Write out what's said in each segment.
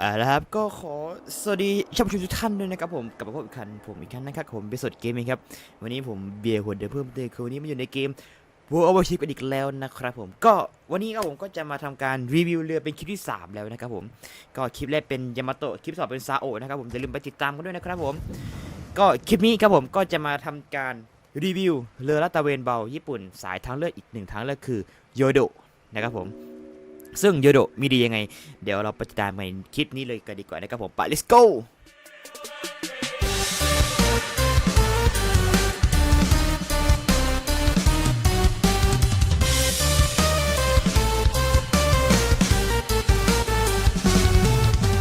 อ่าแล้วครับก็ขอสวัสดีชมทุกท่านด้วยนะครับผมกลับมาพบอีกครั้งผมอีกครั้งนะครับผมเบสดเกมเองครับวันนี้ผมเบียร์หัวเดือเพิ่มเติมคือวันนี้มาอยู่ในเกม World of Warship กันอีกแล้วนะครับผมก็วันนี้ครับผมก็จะมาทำการรีวิวเรือเป็นคลิปที่ 3 แล้วนะครับผมก็คลิปแรกเป็นยามาโตะคลิปสองเป็นซาโอนะครับผมอย่าลืมไปติดตามกันด้วยนะครับผมก็คลิปนี้ครับผมก็จะมาทำการรีวิวเรือลาตระเวนเบาญี่ปุ่น สายทางเลือกอีกหนึ่งทางเลือกคือโยโดนะครับผม ซึ่งโยโดมีดียังไง เดี๋ยวเราไปติดตามในคลิปนี้เลยกันดีกว่านะครับผมไป let's go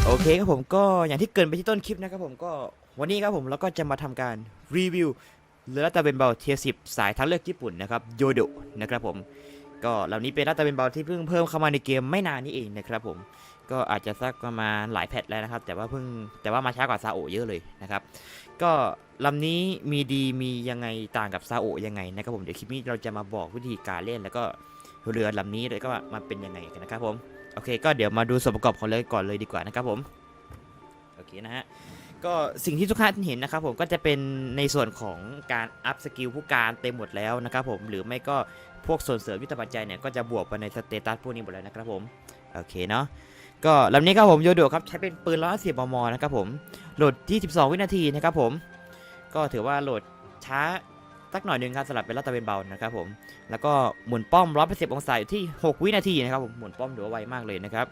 โอเคครับผมก็อย่างที่เกินไปที่ต้นคลิปนะครับผมก็วันนี้ครับผมเราก็จะมาทำการรีวิวเรือลาดตะเวนเบาเทียสิบสายทางเลือกญี่ปุ่นนะครับโยโดนะครับผม ก็เหล่านี้เป็นลาดตระเวนเบาที่เพิ่งเพิ่มเข้ามาในเกมไม่นานนี้เองนะครับผมก็อาจจะสักประมาณหลายแพทแล้วนะครับ แต่ว่าเพิ่งแต่ว่ามาช้ากว่าซาโอเยอะเลยนะครับ ก็ลำนี้มีดีมียังไงต่างกับซาโอยังไงนะครับผมเดี๋ยวคลิปนี้เราจะมาบอกวิธีการเล่นแล้วก็เรือลำนี้เลยก็มันเป็นยังไงกันนะครับผมโอเค ก็เดี๋ยวมาดูส่วนประกอบของเรือก่อนเลยดีกว่านะครับผมโอเคนะฮะก็สิ่งที่ทุกท่านเห็นนะครับผมก็จะเป็นในส่วนของการอัพสกิลผู้การเต็มหมดแล้วนะครับผมหรือไม่ก็ พวกส่วนเสริมยุทธปัจจัยเนี่ยก็จะบวกไปในสเตตัสพวกนี้หมดแล้วนะครับผม โอเคเนาะก็ลำนี้ครับผมโยโดครับใช้เป็นปืน110มมนะครับผมโหลดที่ 12 วินาทีนะครับผมก็ถือว่าโหลดช้าสักหน่อยหนึ่งครับสำหรับเป็นลาดตระเวนเบานะครับผมแล้วก็หมุนป้อม180องศาอยู่ที่ 6 วินาทีนะครับผมหมุนป้อมถือว่าไวมากเลยนะครับ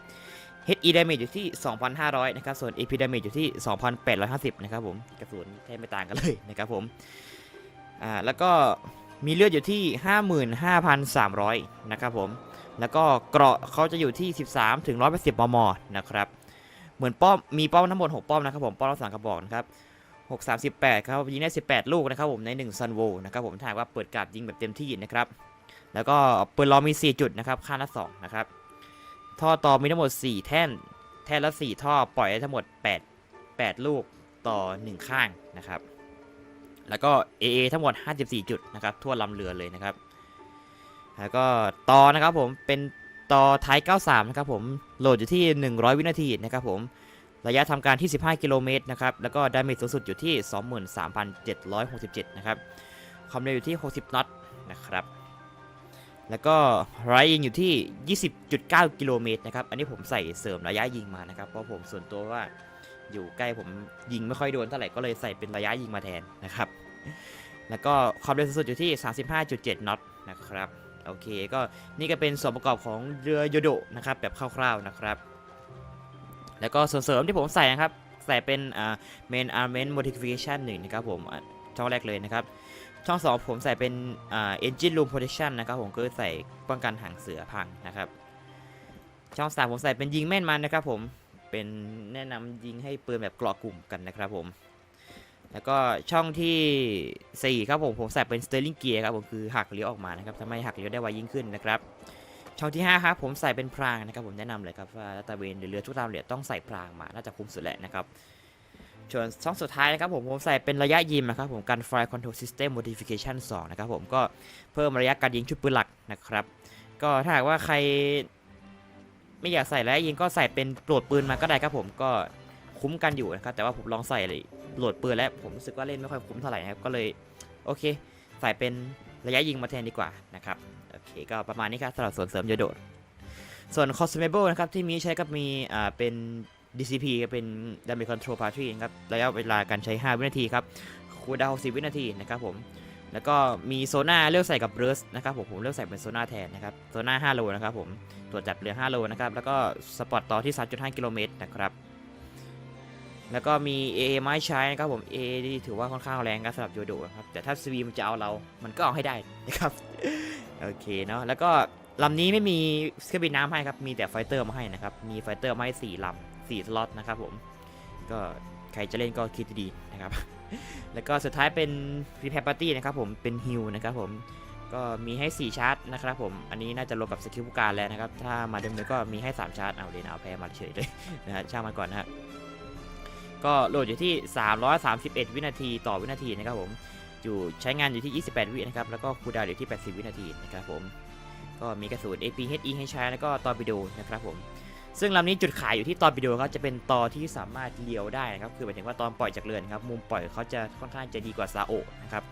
HE damage อยู่ที่ 2,500 นะครับ ส่วน AP damage อยู่ที่ 2,850 นะครับผม กระสุนแทบไม่ต่างกันเลยนะครับผม อ่า แล้วก็ มีเลือดอยู่ที่ 55,300 นะครับผม แล้วก็เกราะเขาจะอยู่ที่ 13 ถึง 180 มม นะครับ เหมือนป้อม มีป้อมทั้งหมด 6 ป้อมนะครับผม ป้อมละสามกระบอกนะครับ 6 38 ครับ ยิงได้ 18 ลูกนะครับผม ใน 1 ซันโวนะครับผมถ้าว่าเปิดการดยิงแบบเต็มที่นะครับ แล้วก็ปืนล้อมี 4 จุดนะครับข้าละ 2 นะครับ ท่อต่อมีทั้งหมด 4 แท่น แท่นละ 4 ท่อ ปล่อยได้ทั้งหมด 8 8 ลูกต่อ 1 ข้างนะครับ แล้วก็ AA ทั้งหมด 54 จุดนะครับทั่วลำเรือเลยนะครับ แล้วก็ต่อนะครับผมเป็นต่อท้าย 93 นะครับผมโหลดอยู่ที่ 100 วินาทีนะครับผมระยะทำการที่ 15 กิโลเมตรนะครับ แล้วก็ดาเมจสูงสุดอยู่ที่ 23,767 นะครับ ความเร็วอยู่ที่ 60 น็อตนะครับ แล้วก็ระยะยิงอยู่ที่ 20.9 กิโลเมตรนะครับ อันนี้ผมใส่เสริมระยะยิงมานะครับ เพราะผมส่วนตัวว่า อยู่ใกล้ผมยิงไม่ค่อยโดนเท่าไหร่ก็เลยใส่เป็นระยะยิงมาแทนนะครับ แล้วก็ความเร็วสูงสุดอยู่ที่ 35.7 น็อตนะครับโอเคก็นี่ก็เป็นส่วนประกอบของเรือโยโดะนะครับแบบคร่าวๆนะครับ แล้วก็ส่วนเสริมที่ผมใส่นะครับ ใส่เป็นอ่า main armament modification 1นะครับผมช่องแรกเลยนะครับ ช่อง2ผมใส่เป็นอ่า engine room protection นะครับผมก็ใส่ป้องกันหางเสือพังนะครับ ช่อง3ผมใส่เป็นยิงแม่นมันนะครับผม เป็นแนะนำยิงให้ปืนแบบกราะกลุ่มกันนะครับผม แล้วก็ช่องทีสี่4 ครับผมผมใส่เป็น steering gear ครับผมคือหักเลี้ยวออกมานะครับทำให้หักเลี้ยวได้ไวยิ่งขึ้นนะครับช่องที่5ครับผมใส่เป็นพรางนะครับผมแนะนำเลยครับว่าลาดตะเวนหรือเรือทุกตามเรือต้องใส่พรางมาน่าจะคุ้มสุดแหละนะครับส่วนช่องสุดท้ายนะครับผมผมใส่เป็นระยะยิงนะครับผมกัน Fire Control System Modification 2 นะครับผมก็เพิ่มระยะการยิงชุดปืนหลักนะครับ ก็ถ้าหากว่าใคร ไม่อยากใส่ระยะยิงก็ใส่เป็นโหลดปืนมาก็ได้ครับผมก็คุ้มกันอยู่นะครับแต่ว่าผมลองใส่โหลดปืนแล้วผมรู้สึกว่าเล่นไม่ค่อยคุ้มเท่าไหร่นะครับก็เลยโอเค ใส่เป็นระยะยิงมาแทนดีกว่านะครับโอเคก็ประมาณนี้ครับสำหรับส่วนเสริมโยโดดส่วน Consumable นะครับที่มีใช้กับมีอ่าเป็น DCP ก็เป็น Damage Control Party ครับระยะเวลาการใช้ 5 วินาทีครับคูดาวน์60 วินาทีนะครับผม แล้วก็มีโซน่าเลือกใส่กับเบรสนะครับผมผมเลือกใส่เป็นโซน่าแทนนะครับโซน่า5โลนะครับผมตรวจจับเรือ 5 โลนะครับแล้วก็สปอร์ตต่อที่ 3.5 กิโลเมตรนะครับแล้วก็มี A ไม้ใช้นะครับผม A ที่ถือว่าค่อนข้างแรงครับสำหรับโยโดครับแต่ถ้า CV มันจะเอาเรา มันก็เอาให้ได้นะครับโอเคเนาะแล้วก็ลำนี้ไม่มีเครื่องบินน้ำให้ครับมีแต่ไฟเตอร์มาให้นะครับมีไฟเตอร์มาให้4ลำ4สล็อตนะครับผมก็ใครจะเล่นก็คิดดีๆนะครับ แล้วก็สุดท้ายเป็น Repair Party นะครับผมเป็นฮิลนะครับผมก็มีให้ 4 ชาร์จนะครับผม อันนี้น่าจะรวมกับสกิลผู้การแล้วนะครับ ถ้ามาเดิมเลยก็มีให้ 3 ชาร์จ เอาเลยนะเอาแพ้มาเฉยเลยนะฮะช่างมันก่อนนะฮะ ก็โหลดอยู่ที่ 331 วินาทีต่อวินาทีนะครับผม อยู่ใช้งานอยู่ที่ 28 วินะครับ แล้วก็คูดาวอยู่ที่ 80 วินาทีนะครับผม ก็มีกระสุน APHE ให้ใช้แล้วก็ตอร์ปิโดนะครับผม ซึ่งลำนี้จุดขายอยู่ที่ตอนวิดีโอเขาจะเป็นตอที่สามารถเลี้ยวได้นะครับ คือหมายถึงว่าตอนปล่อยจากเรือนครับ มุมปล่อยเขาจะค่อนข้างจะดีกว่าซาโอะนะครับ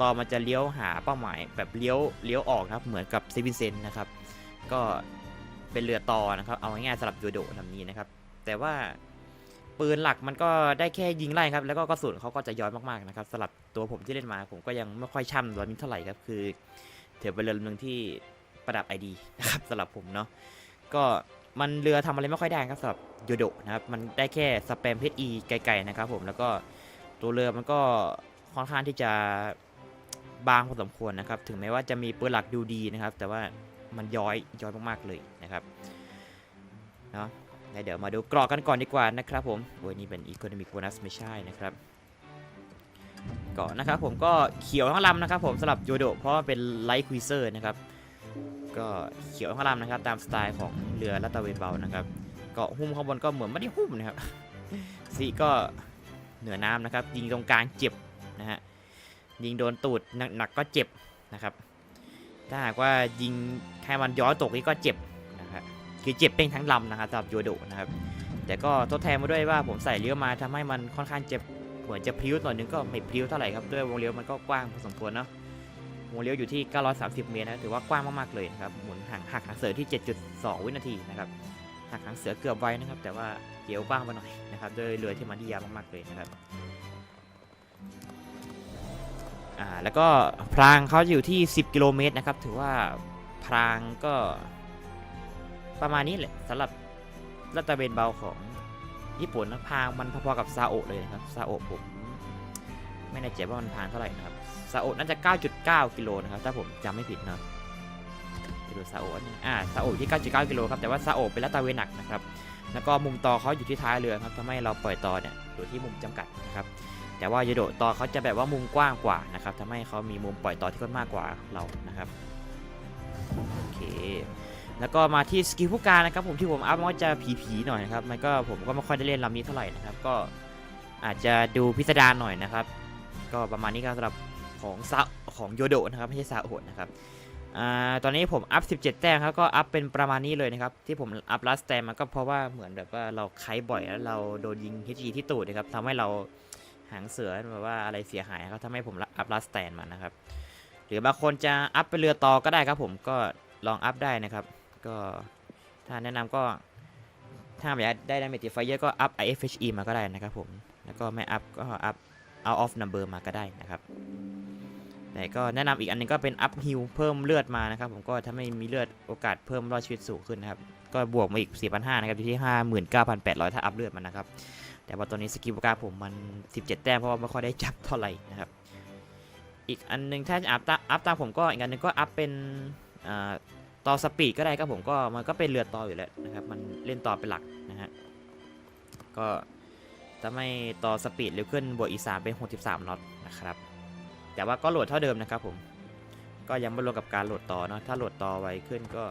ตอมันจะเลี้ยวหาเป้าหมายแบบเลี้ยวเลี้ยวออกครับ เหมือนกับเซวินเซนนะครับ ก็เป็นเรือตอนะครับ เอาง่ายๆสำหรับโยโดลำนี้นะครับ แต่ว่าปืนหลักมันก็ได้แค่ยิงไล่ครับ แล้วก็กระสุนเขาก็จะย้อยมากๆนะครับสำหรับตัวผมที่เล่นมา ผมก็ยังไม่ค่อยช่ำลำนี้เท่าไหร่ครับ คือถือเป็นเรือลำหนึ่งที่ประดับไอดีนะครับสำหรับผมเนาะ ก็ มันเรือทำอะไรไม่ค่อยได้ครับสำหรับโยโดนะครับมันได้แค่สแปมเพชรอีไกลๆนะครับผมแล้วก็ตัวเรือมันก็ค่อนข้างที่จะบางพอสมควรนะครับ ถึงแม้ว่าจะมีปืนหลักดูดีนะครับ แต่ว่ามันย้อยย้อยมากๆเลยนะครับเนาะงั้นเดี๋ยวมาดูกรอกกันก่อนดีกว่านะครับผมโอ้ยนี่เป็นอีโคโนมิกโบนัสไม่ใช่นะครับก่อนนะครับผมก็เขียวทั้งลำนะครับผมสำหรับโยโดเพราะเป็นไลท์ควิเซอร์นะครับ ก็เขียวทั้งลำนะครับ ตามสไตล์ของเรือลาดตเวนเบานะครับเกาะหุ้มข้างบนก็เหมือนไม่ได้หุ้มนะครับสีก็เหนือน้ำนะครับ ยิงตรงกลางเจ็บนะฮะยิงโดนตูดหนักๆก็เจ็บนะครับถ้าหากว่ายิงแค่มันย้อยตกนี่ก็เจ็บนะครับคือเจ็บเป็นทั้งลำนะครับสำหรับโยโดนะครับ แต่ก็ทดแทนมาด้วยว่าผมใส่เลี้ยวมาทำให้มันค่อนข้างเจ็บเหมือนจะพลิ้วหน่อยนึงก็ไม่พลิ้วเท่าไหร่ครับด้วยวงเลี้ยวมันก็กว้างพอสมควรเนาะ วงเลี้ยวอยู่ที่ 930 เมตรนะถือว่ากว้างมากๆเลยนะครับหมุนห่างหักหางเสือที่ 7.2 วินาทีนะครับหักหางเสือเกือบไวนะครับ แต่ว่าเกี่ยวกว้างไปหน่อยนะครับโดยเรือที่มันที่ยาวมากๆเลยนะครับอ่าแล้วก็พรางเขาจะอยู่ที่ 10 กิโลเมตรนะครับ ถือว่าพรางก็ประมาณนี้แหละสำหรับรัตะเบนเบาของญี่ปุ่นนะพรางมันพอๆกับซาโอเลยนะครับซาโอผมไม่แน่ใจว่ามันพรางเท่าไหร่นะครับ ซาโอน่าจะ 9.9 กิโลนะครับ ถ้าผมจำไม่ผิดเนาะไปดูซาโอนี่อ่าซาโอที่ 9.9 กิโลครับ แต่ว่าซาโอเป็นลาตระเวนักนะครับ แล้วก็มุมต่อเขาอยู่ที่ท้ายเรือครับทำให้เราปล่อยต่อเนี่ยอยู่ที่มุมจำกัดนะครับ แต่ว่าโยโดะตอเขาจะแบบว่ามุมกว้างกว่านะครับทำให้เขามีมุมปล่อยต่อที่ค่อนมากกว่าเรานะครับ โอเคแล้วก็มาที่สกิลผู้การนะครับผมที่ผมอัพมันก็จะผีๆหน่อยนะครับมันก็ผมก็ไม่ค่อยได้เล่นลำนี้เท่าไหร่นะครับ ก็อาจจะดูพิสดารหน่อยนะครับ ก็ประมาณนี้ครับสำหรับ ของซาของโยโดนะครับไม่ใช่ซาโอนะครับอ่าตอนนี้ผมอัพ 17 แต้มครับก็อัพเป็นประมาณนี้เลยนะครับ ที่ผมอัพลัสแต้มมันก็เพราะว่าเหมือนแบบว่าเราไคบ่อยแล้วเราโดนยิง HG ที่ตูดนะครับทำให้เราหางเสือแบบว่าอะไรเสียหายครับทำให้ผมอัพลัสแตนมานะครับ หรือบางคนจะอัพเป็นเรือต่อก็ได้ครับผมก็ลองอัพได้นะครับ ก็ถ้าแนะนำก็ถ้าอยากได้ดาเมจไฟเยอะก็อัพ IFHE มาก็ได้นะครับผม แล้วก็ไม่อัพก็อัพ out of number มาก็ได้นะครับ แต่ก็แนะนำอีกอันหนึงก็เป็น up heal เพิ่มเลือดมานะครับ ผมก็ถ้าไม่มีเลือดโอกาสเพิ่มรอดชีวิตสูงขึ้นนะครับ ก็บวกมาอีก 4,500นะครับอยู่ที่ 59,800 ถ้าอัพเลือดมันนะครับ แต่ว่าตัวนี้สกิลกาผมมัน 17 แต้มเพราะว่าไม่ค่อยได้จับเท่าไหร่นะครับ อีกอันหนึงถ้าจะอัพตาอัพตาผมก็อีกอันหนึงก็อัพเป็นต่อสปีดก็ได้ครับผมก็มันก็เป็นเรือต่ออยู่แล้วนะครับมันเล่นต่อเป็นหลักนะฮะก็ทำให้ต่อสปีดเร็วขึ้นบวกอีก3เป็น 63น็อตนะครับ แต่ว่าก็โหลดเท่าเดิมนะครับผมก็ยังไม่รวมกับการโหลดต่อเนาะถ้าโหลดต่อไวขึ้นก็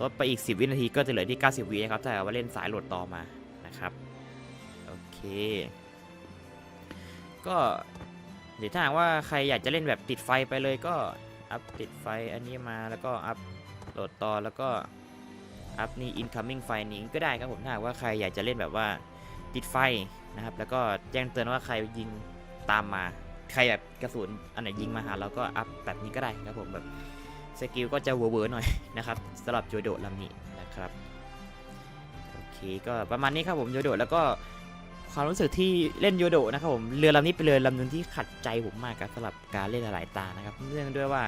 ลดไปอีก 10 วินาทีก็จะเหลือที่ 90 วินะครับถ้าว่าเล่นสายโหลดต่อมานะครับโอเค ก็เดี๋ยวถ้าหากว่าใครอยากจะเล่นแบบติดไฟไปเลยก็อัพติดไฟอันนี้มาแล้วก็อัพโหลดต่อแล้วก็อัพนี่ incoming ไฟนี้ก็ได้ครับผมถ้าหากว่าใครอยากจะเล่นแบบว่าติดไฟนะครับ แล้วก็แจ้งเตือนว่าใครยิงตามมา ใครแบบกระสุนอันไหนยิงมาหาเราก็อัพแบบนี้ก็ได้ครับผมแบบสกิลก็จะเวอร์ๆหน่อยนะครับสำหรับโจโดลำนี้นะครับโอเคก็ประมาณนี้ครับผมโยโดแล้วก็ความรู้สึกที่เล่นโยโดนะครับผมเรือลำนี้เป็นเรือลำหนึ่งที่ขัดใจผมมากครับสำหรับการเล่นหลายตานะครับเนื่องด้วยว่า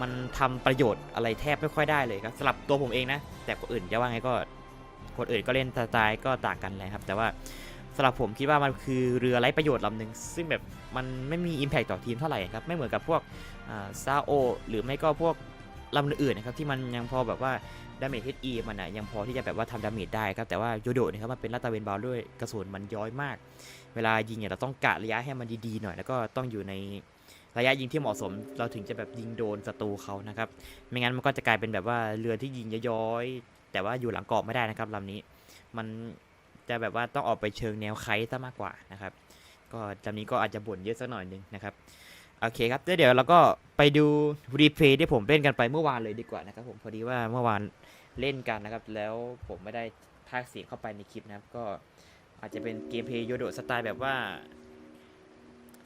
มันทำประโยชน์อะไรแทบไม่ค่อยได้เลยครับสำหรับตัวผมเองนะ แต่คนอื่นจะว่าไงก็คนอื่นก็เล่นสไตล์ก็ต่างกันเลยครับ แต่ว่า สำหรับผมคิดว่ามันคือเรือไร้ประโยชน์ลำหนึ่งซึ่งแบบมันไม่มี Impact ต่อทีมเท่าไหร่ครับไม่เหมือนกับพวกซาโอหรือไม่ก็พวกลำอื่นๆนะครับที่มันยังพอแบบว่าดาเมจ HE มันอะยังพอที่จะแบบว่าทำดาเมจได้ครับแต่ว่าโยโดนะครับมันเป็นลาตระเวนบอลด้วยกระสุนมันย้อยมาก เวลายิงเนี่ยเราต้องกะระยะให้มันดีๆหน่อย แล้วก็ต้องอยู่ในระยะยิงที่เหมาะสมเราถึงจะแบบยิงโดนศัตรูเขานะครับไม่งั้นมันก็จะกลายเป็นแบบว่าเรือที่ยิงย้อยแต่ว่าอยู่หลังกรอบไม่ได้นะครับลำนี้ มัน จะแบบว่าต้องออกไปเชิงแนวไคซะมากกว่านะครับ ก็จำนี้ก็อาจจะบ่นเยอะสักหน่อยหนึงนะครับ โอเคครับเดี๋ยวเราก็ไปดูรีเพย์ที่ผมเล่นกันไปเมื่อวานเลยดีกว่านะครับผมพอดีว่าเมื่อวานเล่นกันนะครับ แล้วผมไม่ได้พากเสียงเข้าไปในคลิปนะครับ ก็อาจจะเป็นเกมเพย์โยโดสไตล์แบบว่า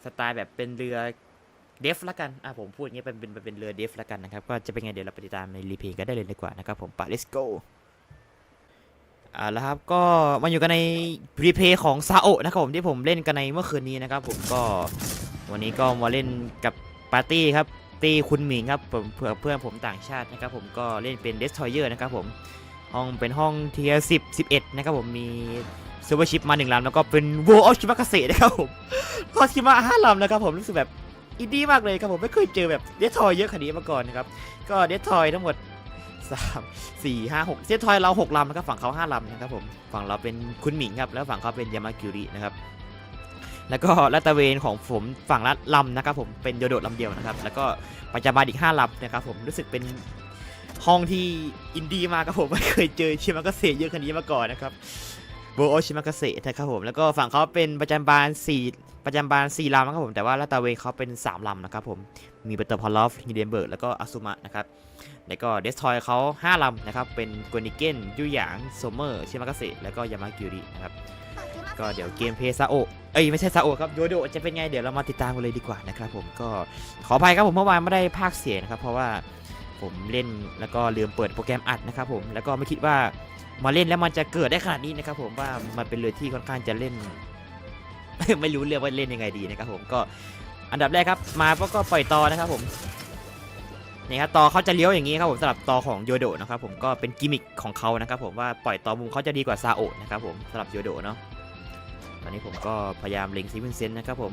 สไตล์แบบเป็นเรือเดฟละกันอะผมพูดอย่างนี้เป็นเป็นเป็นเรือเดฟละกันนะครับ ก็จะเป็นไงเดี๋ยวเราไปติดตามในรีเพย์กันได้เลยดีกว่านะครับผมไป let's go อ่าแล้วครับก็มาอยู่กันในรีเพย์ของซาโอนะครับผมที่ผมเล่นกันในเมื่อคืนนี้นะครับผมก็วันนี้ก็มาเล่นกับปาร์ตี้ครับตีคุณหมิงครับผมเพื่อเพื่อนผมต่างชาตินะครับผมก็เล่นเป็นเดสทอยเยอร์นะครับผมห้องเป็นห้องเทียสิบสิบเอ็ดนะครับผมมีซูเปอร์ชิปมาหนึ่งลำแล้วก็เป็นวอลออฟชิมากาเซนะครับผมก็ชิมาห้าลำนะครับผมรู้สึกแบบอินดี้มากเลยครับผมไม่เคยเจอแบบเดสทอยเยอะขนาดนี้มาก่อนนะครับก็เดสทอยทั้งหมด สามสี่ห้าหกเดสทอยเราหกลำนะครับฝั่งเขาห้าลำนะครับผมฝั่งเราเป็นคุณหมิงครับแล้วฝั่งเขาเป็นยามากิรินะครับแล้วก็ลาตะเวนของผมฝั่งละลำนะครับผมเป็นโยโดดลำเดียวนะครับ แล้วก็ปัจจุบันอีกห้าลำนะครับผมรู้สึกเป็นห้องที่อินดี้มากครับผมไม่เคยเจอชิมากาเซเยอะขนาดนี้มาก่อนนะครับโบโอชิมากาเซนะครับผมแล้วก็ฝั่งเขาเป็นประจันบานสี่ประจันบานสี่ลำนะครับผมแต่ว่าลาตะเวนเขาเป็นสามลำนะครับผมมีเบตเตอร์พอลลอฟฮิเดนเบิร์กแล้วก็อาซุมะนะครับ แล้วก็เดสทอยเขา5ลำนะครับ เป็นกวนิเกนยูหยางโซเมอร์ชิมากาเซแล้วก็ยามากิรินะครับ ก็เดี๋ยวเกมเพย์ซาโอเอ้ยไม่ใช่ซาโอครับโยโดจะเป็นไงเดี๋ยวเรามาติดตามกันเลยดีกว่านะครับผมก็ขออภัยครับผมเมื่อวานไม่ได้พากย์เสียงนะครับ เพราะว่าผมเล่นแล้วก็ลืมเปิดโปรแกรมอัดนะครับผมแล้วก็ไม่คิดว่ามาเล่นแล้วมันจะเกิดได้ขนาดนี้นะครับผมว่ามันเป็นเรือที่ค่อนข้างจะเล่น ไม่รู้เรื่องว่าเล่นยังไงดีนะครับผมก็อันดับแรกครับมาปุ๊บก็ปล่อยต่อนะครับผม นี่ครับตอเขาจะเลี้ยวอย่างนี้ครับผมสำหรับตอของโยโดนะครับผมก็เป็นกิมมิคของเขานะครับผมว่าปล่อยตอมุมเขาจะดีกว่าซาโอะนะครับผมสำหรับโยโดเนาะตอนนี้ผมก็พยายามเล็งซีวินเซนนะครับผม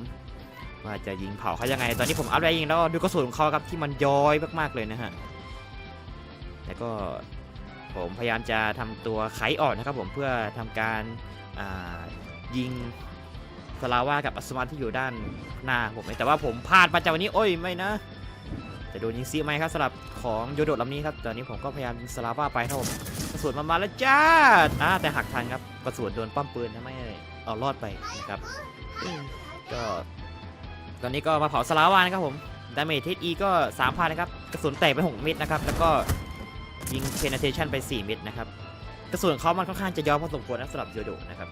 ว่าจะยิงเผาเขายังไง ตอนนี้ผมอัพไว้ยิงแล้วดูกระสุนของเขาครับที่มันย้อยมากๆเลยนะฮะแล้วก็ผมพยายามจะทำตัวไขออกนะครับผมเพื่อทำการยิงสลาว่ากับอัศมาที่อยู่ด้านหน้าผมแต่ว่าผมพลาดมาจากวันนี้โอ้ยไม่นะ จะโดนยิงซีไหมครับสำหรับของโยโดะลำนี้ครับตอนนี้ผมก็พยายามยิงสลาว่าไปครับผมกระสุนมันมาแล้วจ้าอ่าแต่หักทันครับกระสุนโดนป้อมปืนทำให้เอารอดไปนะครับก็ตอนนี้ก็มาเผาสลาวานะครับผมดาเมจเทสอีก็สามพันนะครับกระสุนแตกไปหกเม็ดนะครับแล้วก็ยิงเพนเทชันไปสี่เม็ดนะครับกระสุนเขามันค่อนข้างจะย้อนพอสมควรนะสำหรับโยโดนะครับ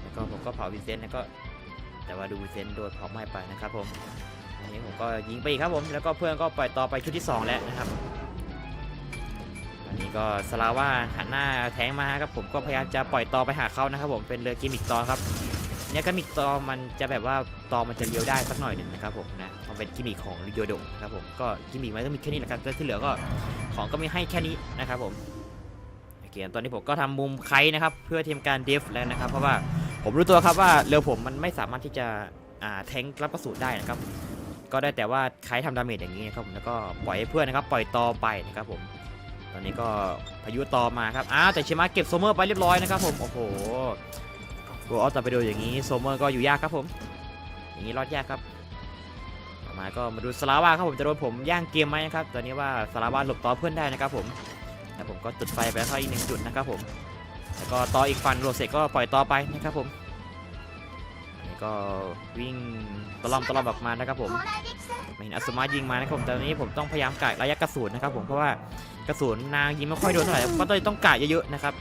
แล้วก็ผมก็เผาวิเซนต์แล้วก็แต่ว่าดูวิเซนต์โดนเผาไหม้ไปนะครับผม นี้ผมก็ยิงไปอีกครับผมแล้วก็เพื่อนก็ปล่อยต่อไปชุดที่ 2 แล้วนะครับอันนี้ก็สลาว่าหันหน้าแทงมาครับผมก็พยายามจะปล่อยต่อไปหาเขานะครับผมเป็นเรือกิมมิกต่อครับเนี่ยกิมมิกต่อมันจะแบบว่าตอมันจะเลี้ยวได้สักหน่อยหนึ่งนะครับผมนะมันเป็นกิมมิกของโยโดะครับผมก็กิมมิกมันก็มีแค่นี้แหละครับที่เหลือก็ของก็มีให้แค่นี้นะครับผมโอเคตอนนี้ผมก็ทำมุมไคนะครับเพื่อทีมการเดฟแล้วนะครับ เพราะว่าผมรู้ตัวครับว่าเรือผมมันไม่สามารถที่จะอ่าแทงรับกระสุนได้นะครับ ก็ได้แต่ว่าใครทำดาเมจอย่างนี้นะครับผมแล้วก็ปล่อยให้เพื่อนนะครับปล่อยต่อไปนะครับผม ตอนนี้ก็พายุต่อมาครับอ้าวแต่ชิมาเก็บโซเมอร์ไปเรียบร้อยนะครับผมโอ้โหโกออสต่ไปดูอย่างนี้โซเมอร์ก็อยู่ยากครับผม อย่างนี้รอดยากครับต่อมาก็มาดูสลาวาครับผมจะโดนผมย่างเกมไหมนะครับตอนนี้ว่าสลาวาหลบต่อเพื่อนได้นะครับผมแล้วผมก็จุดไฟไปแล้วอีกหนึ่งจุดนะครับผมแล้วก็ต่ออีกฟันโรเซก็ปล่อยต่อไปนะครับผม ก็วิ่งตะล่อมตะล่อมออกมานะครับผมเห็นอัศมายิงมานะครับผมแต่ตอนนี้ผมต้องพยายามกะระยะกระสุนนะครับผมเพราะว่ากระสุนนางยิงไม่ค่อยโดนเท่าไหร่ก็ต้องต้องกะเยอะๆนะครับ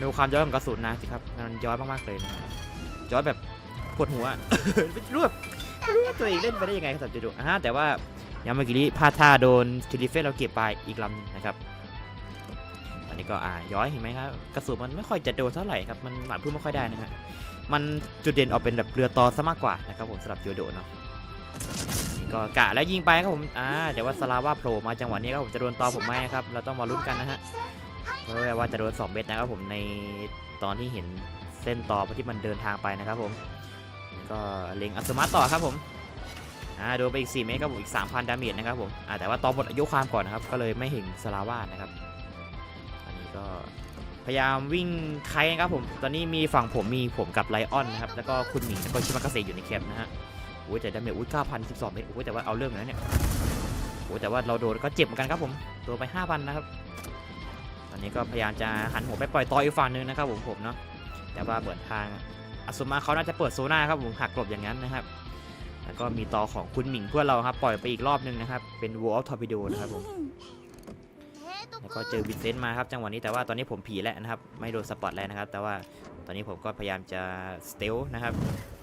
ดูความย้อยของกระสุนนางสิครับมันย้อยมากๆเลยนะย้อยแบบปวดหัวไม่รู้แบบรู้ว่าตัวเองเล่นไปได้ยังไงครับจะดูอ่าแต่ว่ายามากิริพลาดท่าโดนทิลิเฟสเราเก็บไปอีกลำนะครับ นนี้ก็อ่าย้อยเห็นไหมครับกระสุนมันไม่ค่อยจะโดนเท่าไหร่ครับมันหมาดพูดไม่ค่อยได้นะฮะมันจุดเด่นออกเป็นแบบเรือตอซะมากกว่านะครับผมสำหรับโยโดเนาะนี่ก็กะแล้วยิงไปครับผมอ่าเดี๋ยวว่าสลาว่าโผล่มาจังหวะนี้ครับผมจะโดนตอผมไหมครับเราต้องมาลุ้นกันนะฮะเพราะว่าจะโดน2เม็ดนะครับผมในตอนที่เห็นเส้นต่อที่มันเดินทางไปนะครับผมก็เล็งอัศมาต่อครับผมอ่าโดนไปอีก4เมตรครับผมอีก 3,000 ดาเมจนะครับผมอ่าแต่ว่าตอหมดอายุความก่อนนะครับ ก็เลยไม่เห็นสลาว่านะครับ ก็พยายามวิ่งไคนะครับผม ตอนนี้มีฝั่งผมมีผมกับไลออนนะครับ แล้วก็คุณหมิงแล้วก็ชิมากาเซอยู่ในแคปนะฮะ โอ้ยแต่ดาเมจอุ้ย9,012 เมตร โอ้ยแต่ว่าเอาเรื่องนะเนี่ย โอ้ยแต่ว่าเราโดนก็เจ็บเหมือนกันครับผมตัวไป 5,000 นะครับ ตอนนี้ก็พยายามจะหันหัวไปปล่อยต่ออีกฝั่งนึงนะครับผมผมเนาะ แต่ว่าเหมือนทางอสุมาเขาน่าจะเปิดโซน่าครับผมหักกลบอย่างนั้นนะครับ แล้วก็มีต่อของคุณหมิงเพื่อเราครับปล่อยไปอีกรอบนึงนะครับ เป็น Wall of Torpedo นะครับผม แล้วก็เจอวินเซนต์มาครับจังหวะนี้แต่ว่าตอนนี้ผมผีแล้วนะครับ ไม่โดนสปอตแล้วนะครับ แต่ว่าตอนนี้ผมก็พยายามจะสเตลนะครับ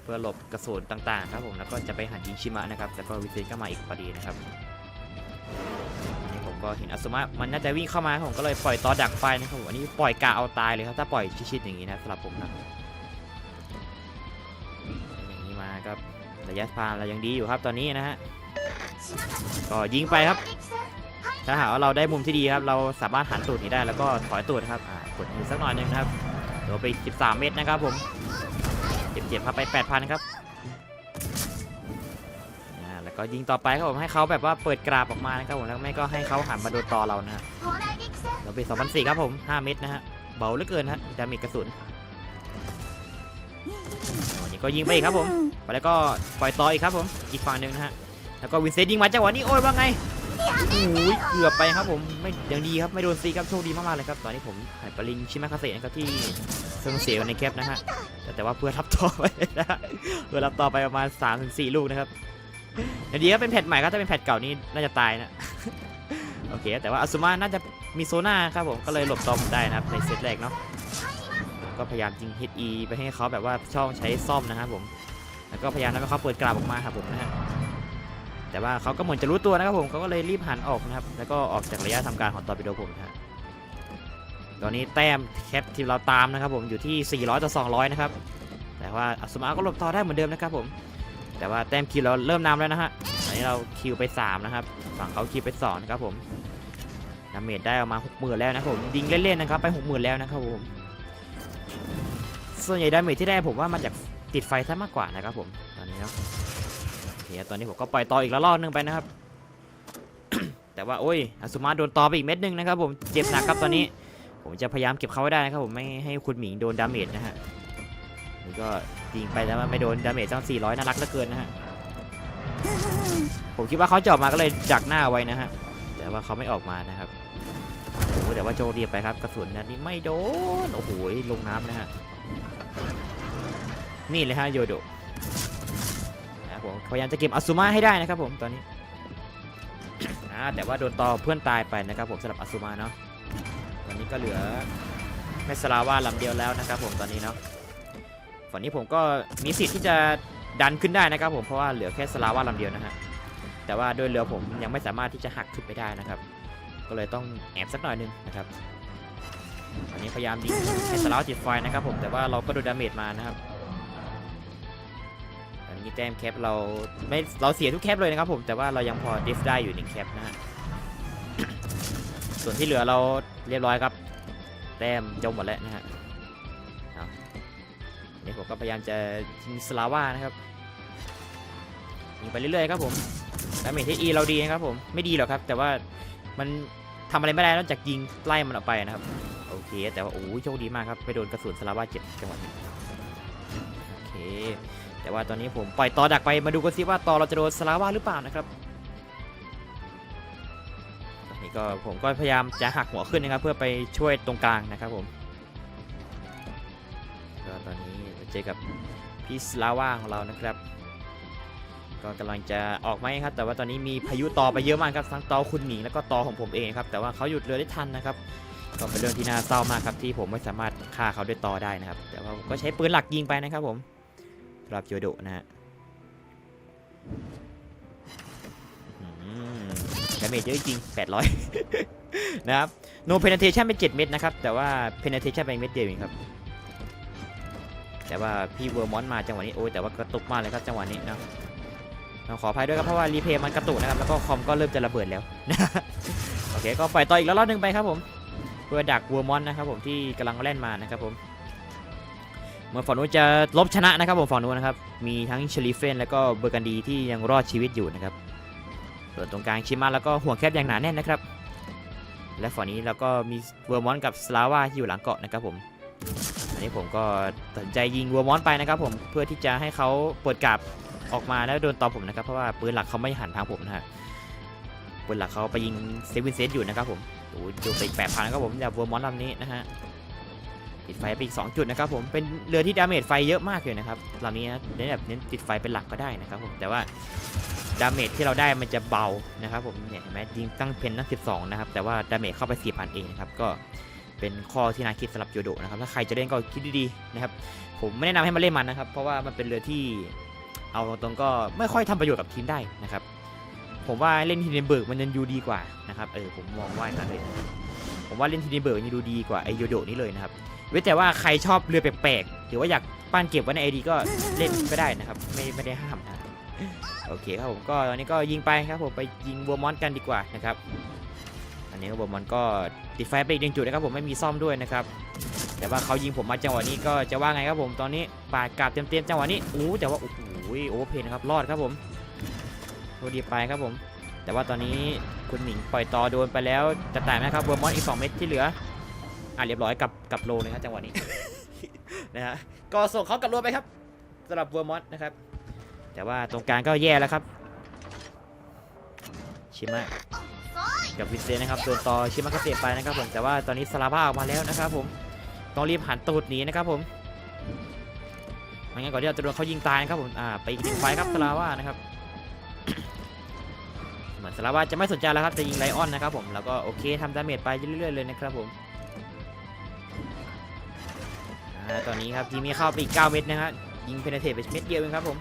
เพื่อหลบกระสุนต่างๆ ครับผมแล้วก็จะไปหันยิงชิมะนะครับแต่ก็วินเซนต์ก็มาอีกพอดีนะครับผมก็เห็นอาซุมะมันน่าจะวิ่งเข้ามาผมก็เลยปล่อยตอดักไฟนะครับผมอันนี้ปล่อยกาเอาตายเลยครับถ้าปล่อยชิดๆอย่างนี้นะสำหรับผมนะอย่างนี้มาครับระยะทางเรายังดีอยู่ครับตอนนี้นะฮะก็ยิงไปครับ ถ้าหากว่าเราได้มุมที่ดีครับ เราสามารถหันตูดหนี้ได้แล้วก็ถอยตูดครับอ่ากดอีกสักหน่อยหนึงนะครับโดนไป 13 เมตรนะครับผมเจ็บๆครับไป 8,000 ครับแล้วก็ยิงต่อไปครับผมให้เขาแบบว่าเปิดกราบออกมานะครับผมแล้วไม่ก็ให้เขาหันมาโดนต่อเรานะฮะเราไป2,004ครับผม 5 เมตรนะฮะเบาเหลือเกินฮะดาเมจกระสุนอ๋อนี่ก็ยิงไปอีกครับผม ไปแล้วก็ปล่อยต่ออีกครับผมอีกฝั่งหนึ่งนะฮะแล้วก็วินเซนต์ยิงมาจังหวะนี้โอ้ยว่าไง อ้ยเกือบไปครับผมไม่ยังดีครับไม่โดนซีครับโชคดีมากๆเลยครับตอนนี้ผมหายปริงชิมาคาเซนะครับที่เครื่งเสียในแคปนะฮะแต่แต่ว่าเพื่อรับต่อไปนะเพื่อรับต่อไปประมาณ3-4ลูกนะครับอย่างดีครับเป็นแพทใหม่ครับถ้าเป็นแพทเก่านี่น่าจะตายนะโอเค แต่ว่าอาซุมาน่าจะมีโซน่าครับผมก็เลยหลบตอมได้นะครับในเซตแรกเนาะก็พยายามยิงฮิตอีไปให้เขาแบบว่าช่องใช้ซ่อมนะครับผมแล้วก็พยายามทำให้เขาเปิดกราบออกมาครับผมนะฮะ แต่ว่าเขาก็เหมือนจะรู้ตัวนะครับผมเขาก็เลยรีบหันออกนะครับ แล้วก็ออกจากระยะทำการของตอร์ปิโดผมนะฮะตอนนี้แต้มแคปที่เราตามนะครับผมอยู่ที่ 400 ต่อ 200 นะครับ แต่ว่าอัศมาก็หลบต่อได้เหมือนเดิมนะครับผม แต่ว่าแต้มคิวเราเริ่มนำแล้วนะฮะตอนนี้เราคิวไป 3 นะครับ ฝั่งเขาคิวไป2นะครับผมดาเมจได้ออกมา 60,000 แล้วนะครับผมยิงเล่นๆนะครับไป 60,000 แล้วนะครับผม ส่วนใหญ่ดาเมจที่ได้ผมว่ามาจากติดไฟซะมากกว่านะครับผมตอนนี้เนาะ ตอนนี้ผมก็ปล่อยต่ออีกล้วรอบนึงไปนะครับ แต่ว่าโอ้ยอาซุมาโดนต่อไปอีกเม็ดนึงนะครับผมเจ็บหนักครับตอนนี้ ผมจะพยายามเก็บเขาไว้ได้นะครับผมไม่ให้คุณหมิงโดนดาเมจนะฮะนี่ก็ยิงไปแต่ว่าไม่โดนดาเมจตั้ง400น่ารักเหลือเกินนะฮะผมคิดว่าเขาจะออกมาก็เลยดักหน้าไว้นะฮะแต่ว่าเขาไม่ออกมานะครับโอ้โหแต่ว่าโจเรียบไปครับกระสุนนัดนี้ไม่โดนโอ้โหลงน้ำนะฮะนี่เลยฮะโยโด ผมพยายามจะเก็บอาซุมาให้ได้นะครับผมตอนนี้อ่าแต่ว่าโดนต่อเพื่อนตายไปนะครับผมสำหรับอาซุมาเนาะตอนนี้ก็เหลือแมสลาว่าลำเดียวแล้วนะครับผมตอนนี้เนาะฝั่งนี้ผมก็มีสิทธิ์ที่จะดันขึ้นได้นะครับผมเพราะว่าเหลือแค่สลาว่าลำเดียวนะฮะแต่ว่าด้วยเรือผมยังไม่สามารถที่จะหักขึ้นไปได้นะครับ ก็เลยต้องแอบสักหน่อยนึงนะครับตอนนี้พยายามยิงให้สลาว่าติดไฟนะครับผมแต่ว่าเราก็โดนดาเมจมานะครับ ตอนนี้แต้มแคปเราไม่เราเสียทุกแคปเลยนะครับผมแต่ว่าเรายังพอเดฟได้อยู่หนึ่งแคปนะฮะส่วนที่เหลือเราเรียบร้อยครับแต้มจมหมดแล้วนะฮะเนี่ผมก็พยายามจะยิงสลาว่านะครับยิงไปเรื่อยๆครับผมดาเมจที่ E เราดีนะครับผมไม่ดีหรอกครับ แต่ว่ามันทำอะไรไม่ได้นอกจากยิงไล่มันออกไปนะครับโอเคแต่ว่าโอ้ยโชคดีมากครับไปโดนกระสุนสลาว่าเจ็บจังหวะนี้โอเค แต่ว่าตอนนี้ผมปล่อยต่อดักไปมาดูกันซิว่าต่อเราจะโดนสลาว่าหรือเปล่านะครับตอนนี้ก็ผมก็พยายามจะหักหัวขึ้นนะครับ เพื่อไปช่วยตรงกลางนะครับผมก็ตอนนี้เจอกับพี่สลาว่าของเรานะครับก็กำลังจะออกไหมครับ แต่ว่าตอนนี้มีพายุต่อไปเยอะมากครับทั้งต่อคุณหมิงแล้วก็ต่อของผมเองครับ แต่ว่าเขาหยุดเรือได้ทันนะครับ ก็เป็นเรื่องที่น่าเศร้ามากครับที่ผมไม่สามารถฆ่าเขาด้วยต่อได้นะครับ แต่ว่าผมก็ใช้ปืนหลักยิงไปนะครับผม สำหรับโยโดะนะฮะดาเมจเยอะจริง 800 นะครับ no penetration เป็น 7 เม็ดนะครับ แต่ว่า penetration เป็นเม็ดเดียวเองครับ แต่ว่าพี่เวอร์มอนมาจังหวะนี้โอ้ยแต่ว่ากระตุกมากเลยครับจังหวะนี้นะต้องขออภัยด้วยครับเพราะว่ารีเพย์มันกระตุกนะครับ แล้วก็คอมก็เริ่มจะระเบิดแล้วโอเค ก็ปล่อยต่ออีกแล้วรอบหนึงไปครับผม เพื่อดักเวอร์มอนนะครับผมที่กำลังเล่นมานะครับผม เหมือนฝั่งนู้นจะลบชนะนะครับผมฝั่งนู้นนะครับ มีทั้งเชลิเฟนแล้วก็เบอร์กันดีที่ยังรอดชีวิตอยู่นะครับ ส่วนตรงกลางชิมาแล้วก็ห่วงแคบอย่างหนาแน่นนะครับ และฝั่งนี้เราก็มีเวอร์มอนกับสลาวาที่อยู่หลังเกาะนะครับผมอันนี้ผมก็ตัดสินใจยิงเวอร์มอนไปนะครับผมเพื่อที่จะให้เขาเปิดกลับออกมาแล้วโดนตอผมนะครับเพราะว่าปืนหลักเขาไม่หันทางผมนะฮะปืนหลักเขาไปยิงเซเว่นเซตอยู่นะครับผมโอ้โหดูไปแปดพันครับผมจากเวอร์มอนลำนี้นะฮะ ติดไฟไปอีก 2 จุดนะครับผมเป็นเรือที่ดาเมจไฟเยอะมากเลยนะครับลำนี้นะเน้นแบบเน้นติดไฟเป็นหลักก็ได้นะครับผมแต่ว่าดาเมจที่เราได้มันจะเบานะครับผมเนี่ยเห็นไหมยิงตั้งเพนตั้ง 12 นะครับ แต่ว่าดาเมจเข้าไป4,000เองนะครับก็เป็นข้อที่น่าคิดสำหรับโยโดนะครับถ้าใครจะเล่นก็คิดดีๆนะครับผมไม่แนะนำให้มาเล่นมันนะครับ เพราะว่ามันเป็นเรือที่เอาตรงๆก็ไม่ค่อยทำประโยชน์กับทีมได้นะครับ ผมว่าเล่นทีเดนเบิร์กมันยังดูดีกว่านะครับเออผมมองว่าอย่างนั้นเลยผมว่าเล่นทีเดนเบิร์กยังดูดีกว่าไอโยโดนี่เลยนะครับเว้นแต่ว่าใครชอบเรือแปลกๆหรือว่าอยากปั้นเก็บไว้ในไอดีก็เล่นก็ได้นะครับ ไม่ไม่ได้ห้ามนะโอเคครับผมก็ตอนนี้ก็ยิงไปครับผมไปยิงวัวมอนกันดีกว่านะครับอันนี้วัวมอนก็ติดไฟไปอีกหนึ่งจุดนะครับผมไม่มีซ่อมด้วยนะครับ แต่ว่าเขายิงผมมาจังหวะนี้ก็จะว่าไงครับผมตอนนี้ปาดกราบเต็มๆจังหวะนี้โอ้แต่ว่าโอ้โหโอเวอร์เพนครับรอดครับผมโชคดีไปครับผม แต่ว่าตอนนี้คุณหมิงปล่อยต่อโดนไปแล้วจะแตกไหมครับวัวมอนอีก 2 เม็ดที่เหลือ อะเรียบร้อยกับกับโลเลยครับจังหวะนี้ นะฮะก็ส่งเขากลับโลไปครับสำหรับเวัวมอนนะครับ แต่ว่าตรงกลางก็แย่แล้วครับชิมะกับวินเซนนะครับโดนต่อชิมะก็เสียไปนะครับผมแต่ว่าตอนนี้สลาบ้าออกมาแล้วนะครับผมต้องรีบหันตูดหนีนะครับผมไม่งั้นก่อนที่เราจะโดนเขายิงตายนะครับผมอ่าไปอีกหนึ่งไฟครับสลาว่านะครับเหมือนสลาว่าจะไม่สนใจแล้วครับจะยิงไลออนนะครับผมแล้วก็โอเคทำดาเมจไปเรื่อยๆเลยนะครับผม ตอนนี้ครับทีมีเข้าไปอีก 9 เม็ดนะครับยิงเพนเทตไปเม็ดเดียวเองครับผม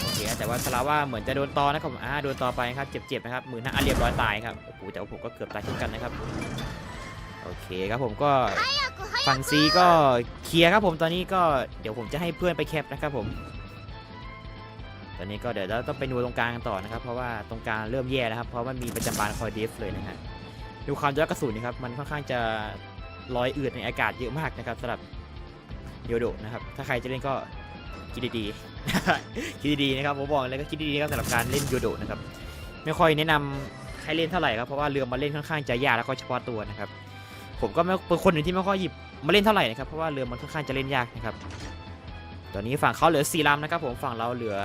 โอเคแต่ว่าสลาว่าเหมือนจะโดนตอนะครับอ่าโดนต่อไปครับเจ็บๆนะครับหมื่นห้าอเรียบร้อยตายครับโอ้โหแต่ว่าผมก็เกือบตายเช่นกันนะครับโอเคครับผมก็ฝั่งซีก็เคลียร์ครับผมตอนนี้ก็เดี๋ยวผมจะให้เพื่อนไปแคปนะครับผมตอนนี้ก็เดี๋ยวเราต้องไปดูตรงกลางกันต่อนะครับเพราะว่าตรงกลางเริ่มแย่แล้วครับเพราะมันมีประจำบานคอยเดฟเลยนะฮะดูความย้อนกระสุนนี่ครับมันค่อนข้างจะลอยอืดในอากาศเยอะมากนะครับสำหรับ โยโดนะครับ ถ้าใครจะเล่นก็คิดดีๆคิดดีๆนะครับผมบอกเลยก็คิดดีๆนะครับสำหรับการเล่นโยโดนะครับ ไม่ค่อยแนะนำให้เล่นเท่าไหร่ครับ เพราะว่าเรือมาเล่นค่อนข้างจะยากแล้วก็เฉพาะตัวนะครับ ผมก็ไม่เป็นคนหนึ่งที่ไม่ค่อยหยิบมาเล่นเท่าไหร่นะครับ เพราะว่าเรือมันค่อนข้างจะเล่นยากนะครับ ตอนนี้ฝั่งเขาเหลือ4ลำนะครับผม ฝั่งเราเหลือ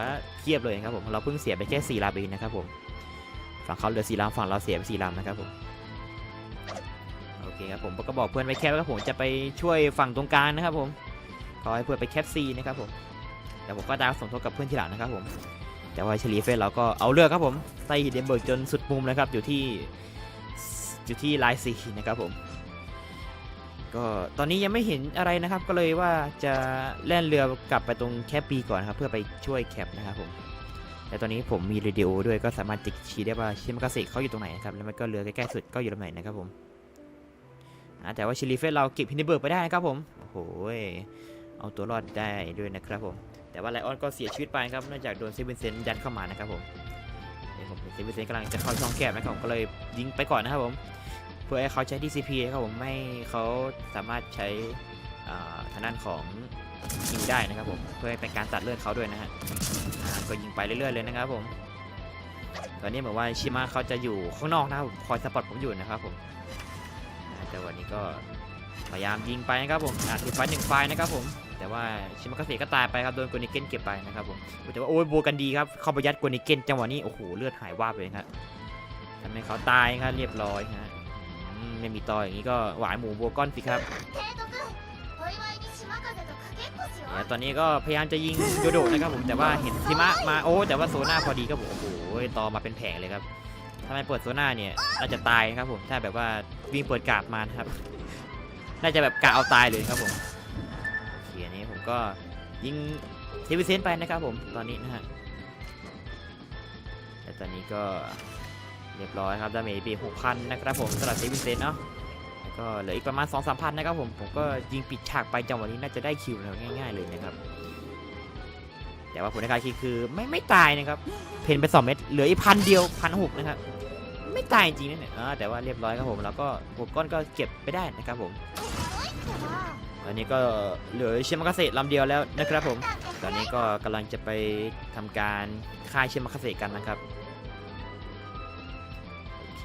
เทียบเลยนะครับผม เราเพิ่งเสียไปแค่4ลำเองนะครับผม ฝั่งเขาเหลือ4ลำฝั่งเราเสียไป4ลำนะครับผมโอเคครับผมก็บอกเพื่อนไปแคปแล้วครับผมจะไปช่วยฝั่งตรงกลางนะครับผม ขอให้เพื่อนไปแคปซีนะครับผม แต่ผมก็ดาวสมทบกับเพื่อนทีหลังนะครับผม แต่ว่าเฉลีเฟสเราก็เอาเลือกครับผมไต่ฮิดเดนเบิร์กจนสุดมุมเลยครับอยู่ที่อยู่ที่ไลน์ซีนะครับผมก็ตอนนี้ยังไม่เห็นอะไรนะครับก็เลยว่าจะแล่นเรือกลับไปตรงแคปปีก่อนครับเพื่อไปช่วยแคปนะครับผมแต่ตอนนี้ผมมีเรดิโอด้วยก็สามารถจิกชี้ได้ว่าชิมากาเซเขาอยู่ตรงไหนนะครับแล้วมันก็เรือใกล้ๆสุดก็อยู่ตรงไหนนะครับผมแต่ว่าชิลีเฟสเราเก็บพินเบิร์กไปได้นะครับผมโอ้โห เอาตัวรอดได้ด้วยนะครับผม แต่ว่าไลออนก็เสียชีวิตไปครับเนื่องจากโดนเซเว่นเซนยัดเข้ามานะครับผมเดี๋ยวผมเซเว่นเซนกำลังจะเข้าช่องแคบนะครับผมก็เลยยิงไปก่อนนะครับผม เพื่อให้เขาใช้ DCP ครับผมไม่เขาสามารถใช้อ่าทางด้านของคิวได้นะครับผมเพื่อให้เป็นการตัดเลือดเขาด้วยนะฮะก็ยิงไปเรื่อยๆเลยนะครับผม ตอนนี้เหมือนว่าชิมะเขาจะอยู่ข้างนอกนะครับคอยสปอร์ตผมอยู่นะครับผมแต่วันนี้ก็พยายามยิงไปนะครับผมอ่าถือไฟหนึ่งไฟนะครับผม แต่ว่าชิมาคาเซก็ตายไปครับโดนโกนิเกนเก็บไปนะครับผมแต่ว่าโอ้ยโวกันดีครับเข้าไปยัดโกนิเกนจังหวะนี้โอ้โหเลือดหายว่าไปครับทำให้เขาตายครับเรียบร้อยฮะไม่มีต่ออย่างนี้ก็หวายหมูโวก้อนสิครับตอนนี้ก็พยายามจะยิงโยโดนะครับผมแต่ว่าเห็นชิมะมาโอ้แต่ว่าโซน่าพอดีก็บผมโอ้โหต่อมาเป็นแผงเลยครับถ้าไม่เปิดโซน่าเนี่ยน่าจะตายครับผมถ้าแบบว่าวิ่งเปิดกาบมานครับ น่าจะแบบกาเอาตายเลยครับผม ก็ยิงเทวิเซนไปนะครับผมตอนนี้นะฮะแต่ตอนนี้ก็เรียบร้อยครับดาเมจปี6,000นนะครับผมสำหรับเทวิเซนเนาะก็เหลืออีกประมาณ2 3 0 0 0นะครับผมผมก็ยิงปิดฉากไปจังหวะนี้น่าจะได้คิวแล้วง่าย ๆเลยนะครับ แต่ว่าผลในการคิดคือไม่ไม่ตายนะครับ เพนไป2เม็ดเหลืออีกพันเดียวพันหกนะครับ ไม่ตายจริงนะเนี่ยแต่ว่าเรียบร้อยครับผมแล้วก็หัวก้อนก็เก็บไปได้นะครับผม อนนี้ก็เหลือเชมากาเสะลำเดียวแล้วนะครับผม ตอนนี้ก็กำลังจะไปทำการฆ่าเชมากาเสะกันนะครับโอเค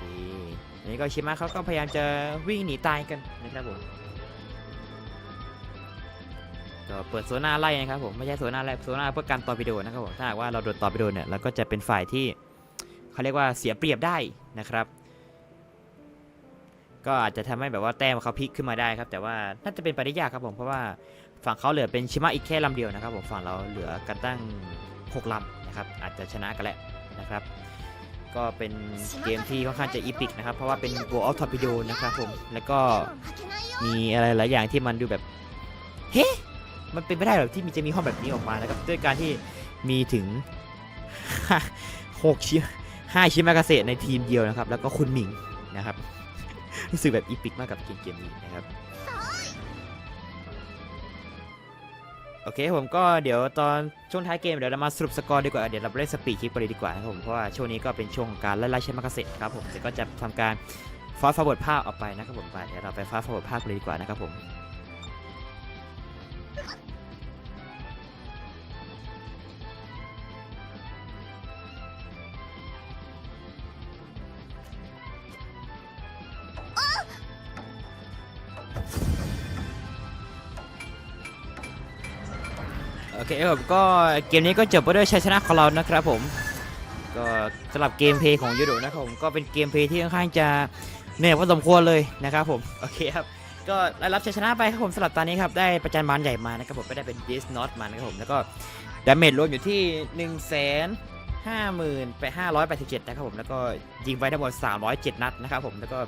อันนี้ก็เชมะเขาก็พยายามจะวิ่งหนีตายกันนะครับผมก็เปิดโซน่าไล่นะครับผมไม่ใช่โซน่าไล่โซน่าเพื่อการตอร์ปิโดนะครับผมถ้าหากว่าเราโดนตอร์ปิโดเนี่ยเราก็จะเป็นฝ่ายที่เขาเรียกว่าเสียเปรียบได้นะครับ ก็อาจจะทำให้แบบว่าแต้มเขาพลิกขึ้นมาได้ครับ แต่ว่าน่าจะเป็นไปได้ยากครับผมเพราะว่าฝั่งเขาเหลือเป็นชิมะอีกแค่ลำเดียวนะครับผมฝั่งเราเหลือกันตั้ง6ลำนะครับอาจจะชนะกันแหละนะครับก็เป็นเกมที่ค่อนข้างจะอีพิกนะครับ เพราะว่าเป็นโกอัลทอร์ปิโดนะครับผม แล้วก็มีอะไรหลายอย่างที่มันดูแบบ เฮ้ มันเป็นไม่ได้หรอกที่มีจะมีห้องแบบนี้ออกมานะครับ ด้วยการที่มีถึงหกชิ้นห้าชิ้นมากษตรในทีมเดียวนะครับ แล้วก็คุณหมิงนะครับ รู้สึกแบบอีพิกมากกับเกมเกมนี้นะครับ โอเคผมก็เดี๋ยวตอนช่วงท้ายเกมเดี๋ยวเรามาสรุปสกอร์ดีกว่า เดี๋ยวเราไปเล่นสปีดคลิปกันเลยดีกว่านะครับผมเพราะว่าช่วงนี้ก็เป็นช่วงของการไล่ไล่เชนมากาเสะครับผมเดี๋ยวก็จะทำการฟาสต์ฟอร์เวิร์ดภาพออกไปนะครับผมไปเดี๋ยวเราไปฟาสต์ฟอร์เวิร์ดภาพเลยดีกว่านะครับผม ครับผมก็เกมนี้ก็จบไปด้วยชัยชนะของเรานะครับผมก็สำหรับเกมเพลย์ของยูโดนะครับผมก็เป็นเกมเพลย์ที่ค่อนข้างจะเหนื่อยพอสมควรเลยนะครับผมโอเคครับก็ได้รับชัยชนะไปครับผมสำหรับตอนนี้ครับได้ประจันบานใหญ่มานะครับผมก็ได้เป็นดิสนอตมานะครับผมแล้วก็ดาเมจรวมอยู่ที่1นึ่งแสนห้าหมื่นไปห้าร้อยแปดสิบเจ็ดนะครับผมแล้วก็ยิงไปทั้งหมด307นัดนะครับผมแล้วก็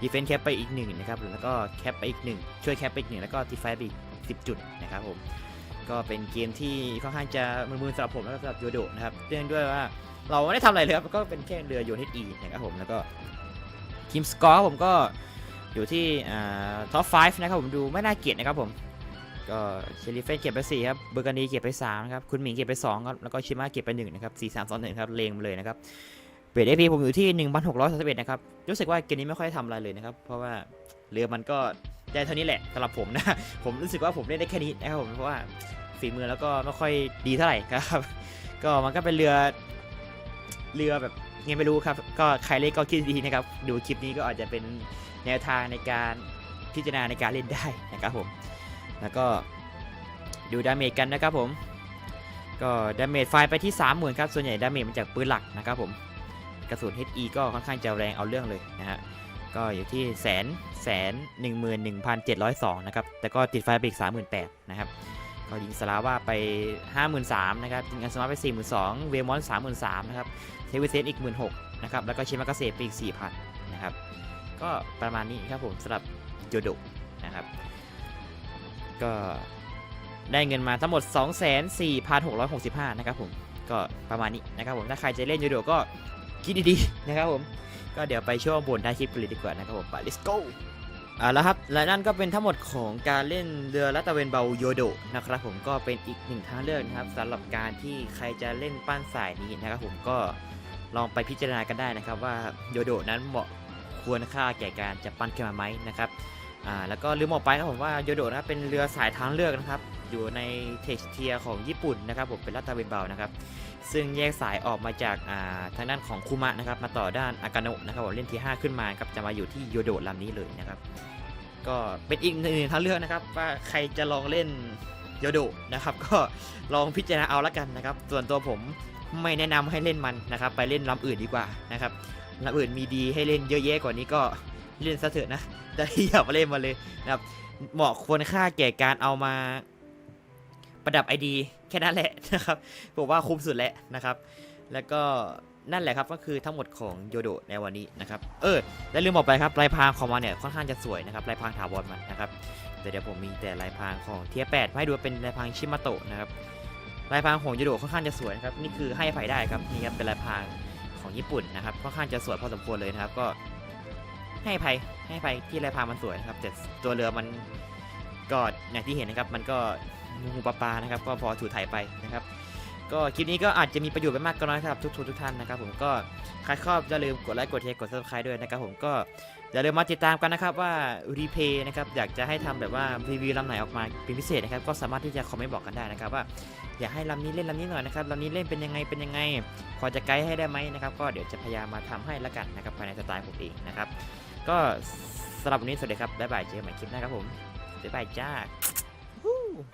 ดีเฟนส์แคปไปอีกหนึ่งนะครับแล้วก็แคปไปอีกหนึ่งช่วยแคปไปอีกหนึ่งแล้วก็ตีไฟไปอีก10จุดนะครับผม ก็เป็นเกมที่ค่อนข้างจะมือๆสำหรับผมแล้วก็สำหรับโยโดนะครับเนื่องด้วยว่าเราไม่ได้ทำอะไรเลยครับก็เป็นแค่เรือโยนเฮอีนะครับผมแล้วก็ทีมสกอร์ผมก็อยู่ที่ท็อป 5 นะครับผมดูไม่น่าเกลียดนะครับผมก็เชลิเฟนเก็บไป4ครับเบอร์กานีเก็บไป3ครับคุณหมิงเก็บไป2ครับแล้วก็ชิมะเก็บไป1นะครับ4 3 2 1ครับเลงมาเลยนะครับเบรดเอพีผมอยู่ที่ 1,631 นะครับรู้สึกว่าเกมนี้ไม่ค่อยทำอะไรเลยนะครับเพราะว่าเรือมันก็ ได้เท่านี้แหละสำหรับผมนะ ผมรู้สึกว่าผมเล่นได้แค่นี้นะครับผมเพราะว่าฝีมือแล้วก็ไม่ค่อยดีเท่าไหร่ครับ ก็มันก็เป็นเรือเรือแบบไงไม่รู้ครับ ก็ใครเล่นก็คิดดีนะครับ ดูคลิปนี้ก็อาจจะเป็นแนวทางในการพิจารณาในการเล่นได้นะครับผม แล้วก็ดูดาเมจกันนะครับผม ก็ดาเมจไฟไปที่ 30,000ครับ ส่วนใหญ่ดาเมจมาจากปืนหลักนะครับผม กระสุน HE ก็ค่อนข้างจะแรงเอาเรื่องเลยนะฮะ ก็อยู่ที่แสนแสนหนึ่งหมื่นหนึ่งพันเจ็ดร้อยสองนะครับ แต่ก็ติดไฟไปอีกสามหมื่นแปดนะครับ ก็ยิงสลาว่าไป53,000นสามนะครับ ยิงอัสมาร์ทไป42,000เวมอน33,000นสามนะครับ เทวิเซนอีก16,000นะครับ แล้วก็ชิมากาเซไปอีก4,000นนะครับ ก็ประมาณนี้ครับผมสำหรับโยโดนะครับ ก็ได้เงินมาทั้งหมด 24,665 นะครับผม ก็ประมาณนี้นะครับผม ถ้าใครจะเล่นโยโดก็คิดดีๆนะครับผม ก็เดี๋ยวไปช่วงบนท้ายคลิปกันเลยดีกว่านะครับผมไป let's go อ่าแล้วครับ และนั่นก็เป็นทั้งหมดของการเล่นเรือลัตะเวนเบาโยโดนะครับผมก็เป็นอีกหนึ่งทางเลือกนะครับสำหรับการที่ใครจะเล่นปั้นสายนี้นะครับผมก็ลองไปพิจารณากันได้นะครับว่าโยโดนั้นเหมาะควรค่าแก่การจะปั้นขึ้นมาไหมนะครับอ่าแล้วก็ลืมบอกไปครับผมว่าโยโดนะครับเป็นเรือสายทางเลือกนะครับ อยู่ในเทคเทียของญี่ปุ่นนะครับผมเป็นลัดตเวนเบานะครับซึ่งแยกสายออกมาจากาทางด้านของคุมะนะครับมาต่อด้านอากาโนะนะครับผมเล่นที่ 5 ขึ้นมาครับจะมาอยู่ที่โยโดะลำนี้เลยนะครับก็เป็นอีกหนึ่งทางเลือกนะครับว่าใครจะลองเล่นโยโดะนะครับก็ลองพิจารณาเอาละกันนะครับส่วนตัวผมไม่แนะนำให้เล่นมันนะครับไปเล่นลำอื่นดีกว่านะครับลำอื่นมีดีให้เล่นเยอะแยะกว่านี้ก็เล่นซะเถอะนะแต่อย่ามาเล่นมาเลยนะครับเหมาะควรค่าแก่การเอามา ประดับไอดีแค่นั้นแหละนะครับผมว่าคุ้มสุดแล้วนะครับ แล้วก็นั่นแหละครับก็คือทั้งหมดของโยโดในวันนี้นะครับ เออและลืมบอกไปครับลายพรางของมันเนี่ยค่อนข้างจะสวยนะครับลายพรางถาวรมันนะครับแต่เดี๋ยวผมมีแต่ลายพรางของเทียแปดให้ดูเป็นลายพรางชิมาโตะนะครับลายพรางของโยโดค่อนข้างจะสวยนะครับนี่คือให้อภัยได้ครับนี่ครับเป็นลายพรางของญี่ปุ่นนะครับค่อนข้างจะสวยพอสมควรเลยนะครับก็ให้ภัยให้ภัยที่ลายพรางมันสวยนะครับแต่ตัวเรือมันก็อย่างที่เห็นนะครับมันก็ งูปลาปลานะครับ ก็พอถูถ่ายไปนะครับ ก็คลิปนี้ก็อาจจะมีประโยชน์ไปมากก็น้อยสำหรับทุกทุกทุกท่านนะครับ ผมก็ใครชอบอย่าลืมกดไลค์กดแชร์กด subscribe ด้วยนะครับ ผมก็อย่าลืมมาติดตามกันนะครับว่ารีเพย์นะครับอยากจะให้ทำแบบว่ารีวิวลำไหนออกมาเป็นพิเศษนะครับก็สามารถที่จะคอมเมนต์บอกกันได้นะครับว่าอยากให้ลำนี้เล่นลำนี้หน่อยนะครับลำนี้เล่นเป็นยังไงเป็นยังไง พอจะไกด์ให้ได้ไหมนะครับก็เดี๋ยวจะพยายามมาทำให้ละกันนะครับภายในสไตล์ผมเองนะครับก็สำหรับวันนี้สวัสดีครับบ๊ายบายเจอกันใหม่คลิปหน้าครับผมบ๊ายบายจ้า Uhul!